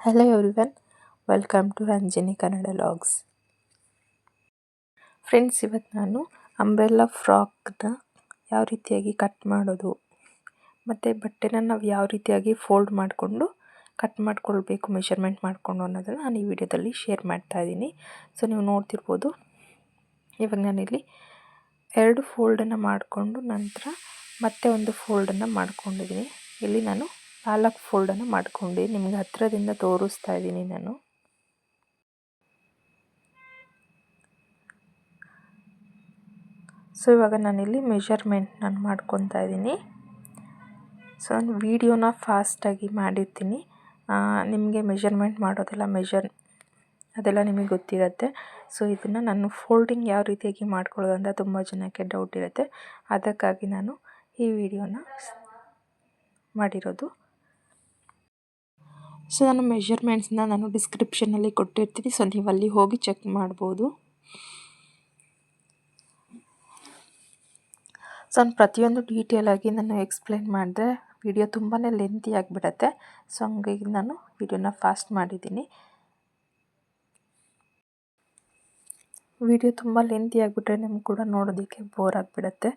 Hello everyone welcome to Ranjini Kannada vlogs friends ಇವತ್ತು ನಾನು umbrella ಫ್ರಾಕ್ನ ಯಾವ ರೀತಿಯಾಗಿ ಕಟ್ ಮಾಡೋದು, ಮತ್ತು ಬಟ್ಟೆನ ನಾವು ಯಾವ ರೀತಿಯಾಗಿ ಫೋಲ್ಡ್ ಮಾಡಿಕೊಂಡು ಕಟ್ ಮಾಡ್ಕೊಳ್ಬೇಕು ಮೆಷರ್ಮೆಂಟ್ ಮಾಡಿಕೊಂಡು ಅನ್ನೋದನ್ನು ನಾನು ಈ ವಿಡಿಯೋದಲ್ಲಿ ಶೇರ್ ಮಾಡ್ತಾ ಇದ್ದೀನಿ. ಸೊ ನೀವು ನೋಡ್ತಿರ್ಬೋದು, ಇವಾಗ ನಾನಿಲ್ಲಿ ಎರಡು ಫೋಲ್ಡನ್ನು ಮಾಡಿಕೊಂಡು ನಂತರ ಮತ್ತೆ ಒಂದು ಫೋಲ್ಡನ್ನು ಮಾಡ್ಕೊಂಡಿದ್ದೀನಿ. ಇಲ್ಲಿ ನಾನು ನಾಲ್ಕು ಫೋಲ್ಡನ್ನು ಮಾಡ್ಕೊಂಡು. ನಿಮಗೆ ಹತ್ತಿರದಿಂದ ತೋರಿಸ್ತಾ ಇದ್ದೀನಿ ನಾನು. ಸೊ ಇವಾಗ ನಾನಿಲ್ಲಿ ಮೆಷರ್ಮೆಂಟ್ ನಾನು ಮಾಡ್ಕೊತಾ ಇದ್ದೀನಿ. ಸೊ ನಾನು ವೀಡಿಯೋನ ಫಾಸ್ಟಾಗಿ ಮಾಡಿರ್ತೀನಿ. ನಿಮಗೆ ಮೆಷರ್ಮೆಂಟ್ ಮಾಡೋದೆಲ್ಲ ಮೆಷರ್ ಅದೆಲ್ಲ ನಿಮಗೆ ಗೊತ್ತಿರುತ್ತೆ. ಸೊ ಇದನ್ನು ನಾನು ಫೋಲ್ಡಿಂಗ್ ಯಾವ ರೀತಿಯಾಗಿ ಮಾಡ್ಕೊಳ್ಳೋದು ಅಂತ ತುಂಬ ಜನಕ್ಕೆ ಡೌಟ್ ಇರುತ್ತೆ. ಅದಕ್ಕಾಗಿ ನಾನು ಈ ವಿಡಿಯೋನ ಮಾಡಿರೋದು. ಸೊ ನಾನು ಮೆಷರ್ಮೆಂಟ್ಸ್ನ ನಾನು ಡಿಸ್ಕ್ರಿಪ್ಷನಲ್ಲಿ ಕೊಟ್ಟಿರ್ತೀನಿ. ಸೊ ನೀವು ಅಲ್ಲಿ ಹೋಗಿ ಚೆಕ್ ಮಾಡ್ಬೋದು. ಸೊ ನಾನು ಪ್ರತಿಯೊಂದು ಡೀಟೇಲಾಗಿ ನಾನು ಎಕ್ಸ್ಪ್ಲೇನ್ ಮಾಡಿದೆ ವಿಡಿಯೋ ತುಂಬಾ ಲೆಂತಿ ಆಗಿಬಿಡತ್ತೆ. ಸೊ ಹಂಗಾಗಿ ನಾನು ವಿಡಿಯೋನ ಫಾಸ್ಟ್ ಮಾಡಿದ್ದೀನಿ. ವಿಡಿಯೋ ತುಂಬ ಲೆಂತಿ ಆಗಿಬಿಟ್ರೆ ನಿಮ್ಗೆ ಕೂಡ ನೋಡೋದಕ್ಕೆ ಬೋರ್ ಆಗಿಬಿಡತ್ತೆ.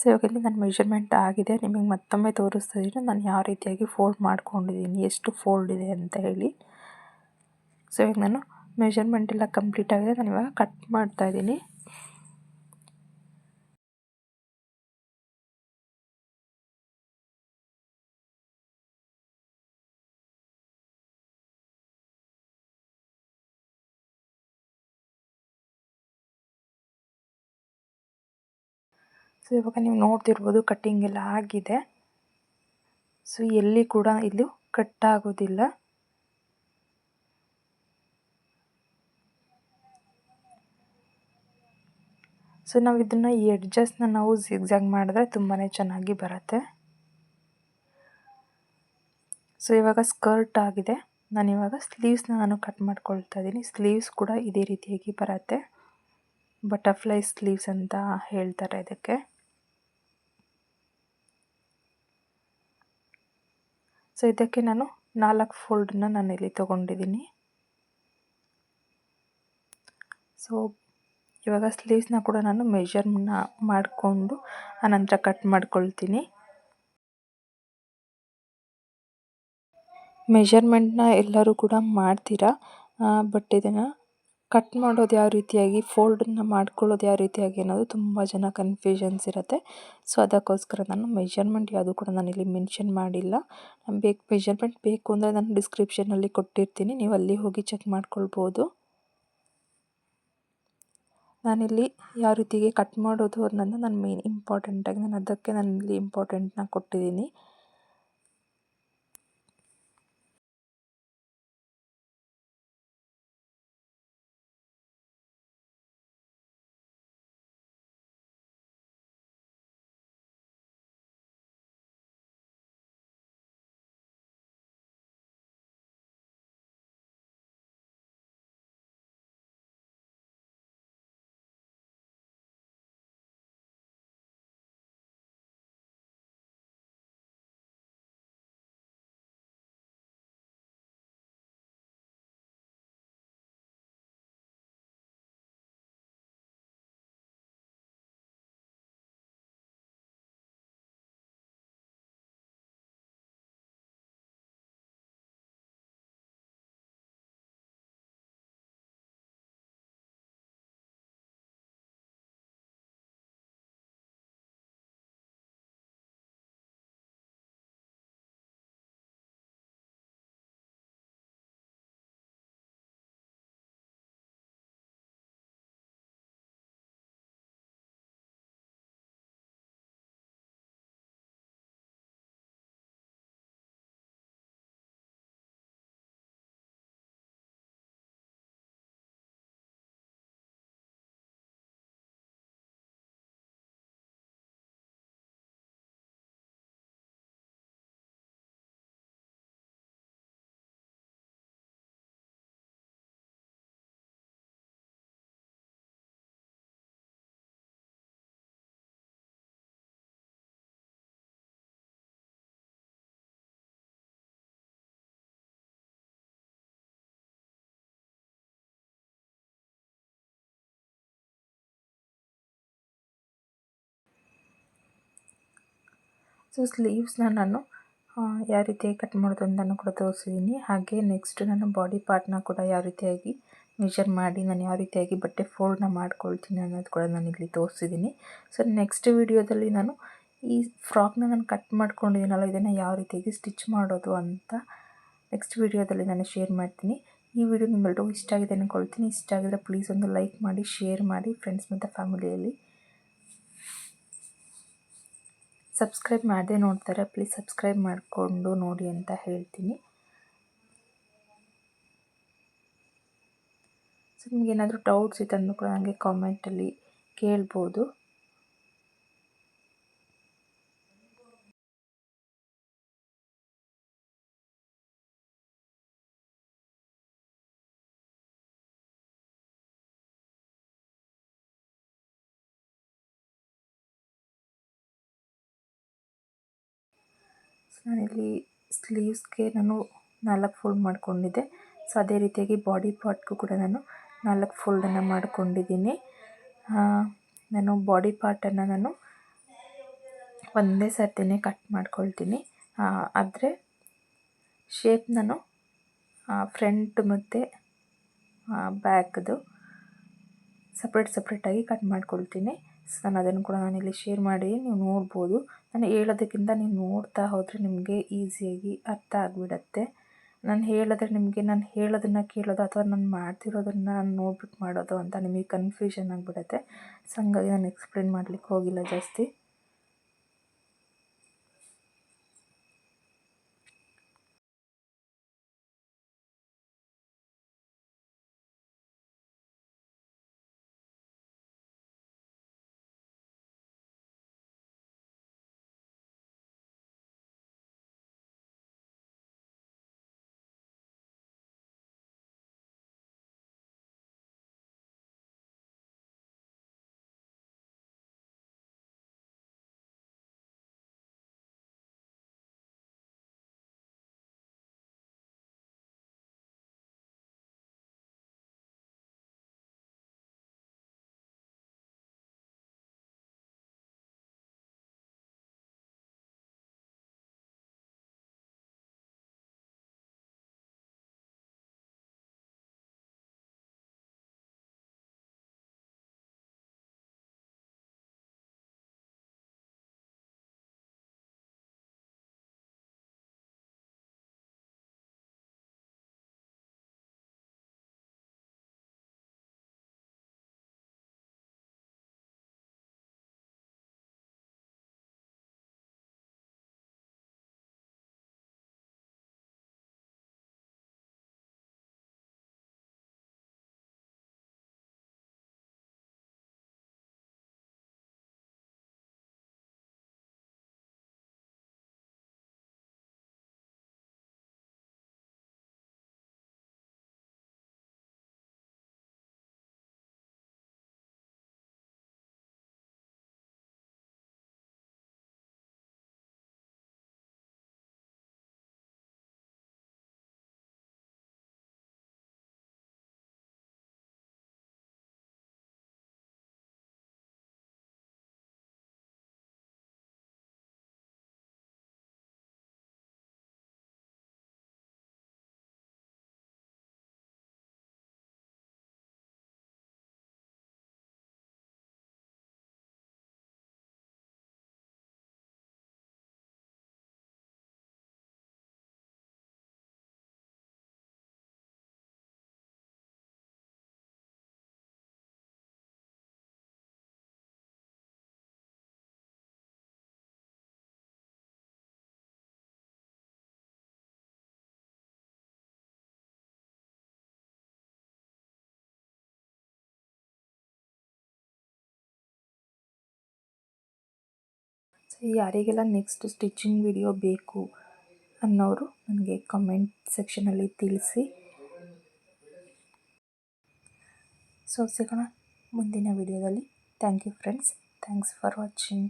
ಸೊ ಇವಾಗ ಇಲ್ಲಿ ನನ್ನ ಮೆಷರ್ಮೆಂಟ್ ಆಗಿದೆ, ನಿಮಗೆ ಮತ್ತೊಮ್ಮೆ ತೋರಿಸ್ತಾ ಇದ್ದೀನಿ ನಾನು ಯಾವ ರೀತಿಯಾಗಿ ಫೋಲ್ಡ್ ಮಾಡ್ಕೊಂಡಿದ್ದೀನಿ, ಎಷ್ಟು ಫೋಲ್ಡ್ ಇದೆ ಅಂತ ಹೇಳಿ. ಸೊ ಇವಾಗ ನಾನು ಮೆಷರ್ಮೆಂಟ್ ಎಲ್ಲ ಕಂಪ್ಲೀಟ್ ಆಗಿದೆ, ನಾನು ಇವಾಗ ಕಟ್ ಮಾಡ್ತಾ ಇದ್ದೀನಿ. ಸೊ ಇವಾಗ ನೀವು ನೋಡ್ತಿರ್ಬೋದು ಕಟ್ಟಿಂಗ್ ಎಲ್ಲ ಆಗಿದೆ. ಸೊ ಎಲ್ಲಿ ಕೂಡ ಇದು ಕಟ್ ಆಗೋದಿಲ್ಲ. ಸೊ ನಾವು ಇದನ್ನು ಈ ಎಡ್ಜಸ್ನ ನಾವು ಜಿಗ್ಜಾಗ್ ಮಾಡಿದ್ರೆ ತುಂಬಾ ಚೆನ್ನಾಗಿ ಬರುತ್ತೆ. ಸೊ ಇವಾಗ ಸ್ಕರ್ಟ್ ಆಗಿದೆ. ನಾನು ಇವಾಗ ಸ್ಲೀವ್ಸ್ನ ನಾನು ಕಟ್ ಮಾಡ್ಕೊಳ್ತಾ ಇದ್ದೀನಿ. ಸ್ಲೀವ್ಸ್ ಕೂಡ ಇದೇ ರೀತಿಯಾಗಿ ಬರುತ್ತೆ. ಬಟರ್ಫ್ಲೈ ಸ್ಲೀವ್ಸ್ ಅಂತ ಹೇಳ್ತಾರೆ ಇದಕ್ಕೆ. ಸೊ ಇದಕ್ಕೆ ನಾನು ನಾಲ್ಕು ಫೋಲ್ಡನ್ನ ನಾನು ಇಲ್ಲಿ ತೊಗೊಂಡಿದ್ದೀನಿ. ಸೊ ಇವಾಗ ಸ್ಲೀವ್ಸ್ನ ಕೂಡ ನಾನು ಮೆಷರ್ನ ಮಾಡಿಕೊಂಡು, ಆನಂತರ ಕಟ್ ಮಾಡ್ಕೊಳ್ತೀನಿ. ಮೆಷರ್ಮೆಂಟ್ನ ಎಲ್ಲರೂ ಕೂಡ ಮಾಡ್ತೀರಾ? ಬಟ್ ಇದನ್ನು ಕಟ್ ಮಾಡೋದು ಯಾವ ರೀತಿಯಾಗಿ, ಫೋಲ್ಡನ್ನ ಮಾಡ್ಕೊಳ್ಳೋದು ಯಾವ ರೀತಿಯಾಗಿ ಅನ್ನೋದು ತುಂಬ ಜನ ಕನ್ಫ್ಯೂಷನ್ಸ್ ಇರುತ್ತೆ. ಸೊ, ಅದಕ್ಕೋಸ್ಕರ ನಾನು ಮೆಷರ್ಮೆಂಟ್ ಯಾವುದು ಕೂಡ ನಾನಿಲ್ಲಿ ಮೆನ್ಷನ್ ಮಾಡಿಲ್ಲ. ಬೇಕು, ಮೆಷರ್ಮೆಂಟ್ ಬೇಕು ಅಂದರೆ ನಾನು ಡಿಸ್ಕ್ರಿಪ್ಷನಲ್ಲಿ ಕೊಟ್ಟಿರ್ತೀನಿ. ನೀವು ಅಲ್ಲಿ ಹೋಗಿ ಚೆಕ್ ಮಾಡ್ಕೊಳ್ಬೋದು. ನಾನಿಲ್ಲಿ ಯಾವ ರೀತಿಗೆ ಕಟ್ ಮಾಡೋದು ಅನ್ನೋದನ್ನ ನಾನು ಮೇನ್ ಇಂಪಾರ್ಟೆಂಟಾಗಿ ನಾನು ಅದಕ್ಕೆ ನಾನು ಇಲ್ಲಿ ಇಂಪಾರ್ಟೆಂಟ್ನ ಕೊಟ್ಟಿದ್ದೀನಿ. ಸೊ ಸ್ಲೀವ್ಸ್ನ ನಾನು ಯಾವ ರೀತಿಯಾಗಿ ಕಟ್ ಮಾಡೋದು ಕೂಡ ತೋರಿಸಿದ್ದೀನಿ ಹಾಗೆ ನೆಕ್ಸ್ಟ್ ನಾನು ಬಾಡಿ ಪಾರ್ಟ್ನ ಕೂಡ ಯಾವ ರೀತಿಯಾಗಿ ಮೆಷರ್ ಮಾಡಿ, ನಾನು ಯಾವ ರೀತಿಯಾಗಿ ಬಟ್ಟೆ ಫೋಲ್ಡ್ನ ಮಾಡ್ಕೊಳ್ತೀನಿ ಅನ್ನೋದು ಕೂಡ ನಾನು ಇಲ್ಲಿ ತೋರಿಸಿದ್ದೀನಿ ಸೊ ನೆಕ್ಸ್ಟ್ ವಿಡಿಯೋದಲ್ಲಿ ನಾನು ಈ ಫ್ರಾಕ್ನ ನಾನು ಕಟ್ ಮಾಡ್ಕೊಂಡಿದ್ದೀನಲ್ಲ ಇದನ್ನು ಯಾವ ರೀತಿಯಾಗಿ ಸ್ಟಿಚ್ ಮಾಡೋದು ಅಂತ ನೆಕ್ಸ್ಟ್ ವಿಡಿಯೋದಲ್ಲಿ ನಾನು ಶೇರ್ ಮಾಡ್ತೀನಿ. ಈ ವಿಡಿಯೋ ನಿಮ್ಮೆಲ್ಲರಿಗೂ ಇಷ್ಟ ಆಗಿದೆ ಅಂದ್ಕೊಳ್ತೀನಿ ಇಷ್ಟ ಆಗಿದ್ರೆ ಪ್ಲೀಸ್ ಒಂದು ಲೈಕ್ ಮಾಡಿ ಶೇರ್ ಮಾಡಿ ಫ್ರೆಂಡ್ಸ್ ಮತ್ತು ಫ್ಯಾಮಿಲಿಯಲ್ಲಿ ಸಬ್ಸ್ಕ್ರೈಬ್ ಮಾಡದೆ ನೋಡ್ತಾರೆ ಪ್ಲೀಸ್ ಸಬ್ಸ್ಕ್ರೈಬ್ ಮಾಡಿಕೊಂಡು ನೋಡಿ ಅಂತ ಹೇಳ್ತೀನಿ. ಸೊ ನಿಮ್ಗೆ ಏನಾದರೂ ಡೌಟ್ಸ್ ಇದ್ದರೂ ಕೂಡ ನನಗೆ ಕಾಮೆಂಟಲ್ಲಿ ಕೇಳ್ಬೋದು. ನಾನಿಲ್ಲಿ ಸ್ಲೀವ್ಸ್ಗೆ ನಾನು ನಾಲ್ಕು ಫೋಲ್ಡ್ ಮಾಡಿಕೊಂಡಿದ್ದೆ. ಸೊ ಅದೇ ರೀತಿಯಾಗಿ ಬಾಡಿ ಪಾರ್ಟ್ಗೂ ಕೂಡ ನಾನು ನಾಲ್ಕು ಫೋಲ್ಡನ್ನು ಮಾಡಿಕೊಂಡಿದ್ದೀನಿ. ನಾನು ಬಾಡಿ ಪಾರ್ಟನ್ನು ನಾನು ಒಂದೇ ಸರ್ತಿನೇ ಕಟ್ ಮಾಡ್ಕೊಳ್ತೀನಿ. ಆದರೆ ಶೇಪ್ ನಾನು ಫ್ರಂಟ್ ಮತ್ತು ಬ್ಯಾಕ್ದು ಸಪ್ರೇಟ್ ಸಪ್ರೇಟಾಗಿ ಕಟ್ ಮಾಡ್ಕೊಳ್ತೀನಿ. ಸೊ ನಾನು ಅದನ್ನು ಕೂಡ ನಾನಿಲ್ಲಿ ಶೇರ್ ಮಾಡಿ, ನೀವು ನೋಡ್ಬೋದು. ನಾನು ಹೇಳೋದಕ್ಕಿಂತ ನೀವು ನೋಡ್ತಾ ಹೋದರೆ ನಿಮಗೆ ಈಸಿಯಾಗಿ ಅರ್ಥ ಆಗಿಬಿಡತ್ತೆ. ನಾನು ಹೇಳಿದ್ರೆ ನಿಮಗೆ, ನಾನು ಹೇಳೋದನ್ನು ಕೇಳೋದು ಅಥವಾ ನಾನು ಮಾಡ್ತಿರೋದನ್ನು ನಾನು ನೋಡ್ಬಿಟ್ಟು ಮಾಡೋದು ಅಂತ ನಿಮಗೆ ಕನ್ಫ್ಯೂಷನ್ ಆಗಿಬಿಡತ್ತೆ. ಸೊ ಹಂಗಾಗಿ ನಾನು ಎಕ್ಸ್ಪ್ಲೇನ್ ಮಾಡಲಿಕ್ಕೆ ಹೋಗಿಲ್ಲ ಜಾಸ್ತಿ. ಯಾರಿಗೆಲ್ಲ ನೆಕ್ಸ್ಟ್ ಸ್ಟಿಚಿಂಗ್ ವಿಡಿಯೋ ಬೇಕು ಅನ್ನೋರು ನನಗೆ ಕಮೆಂಟ್ ಸೆಕ್ಷನಲ್ಲಿ ತಿಳಿಸಿ. ಸೊ ಸಿಗೋಣ ಮುಂದಿನ ವಿಡಿಯೋದಲ್ಲಿ thank you friends thanks for watching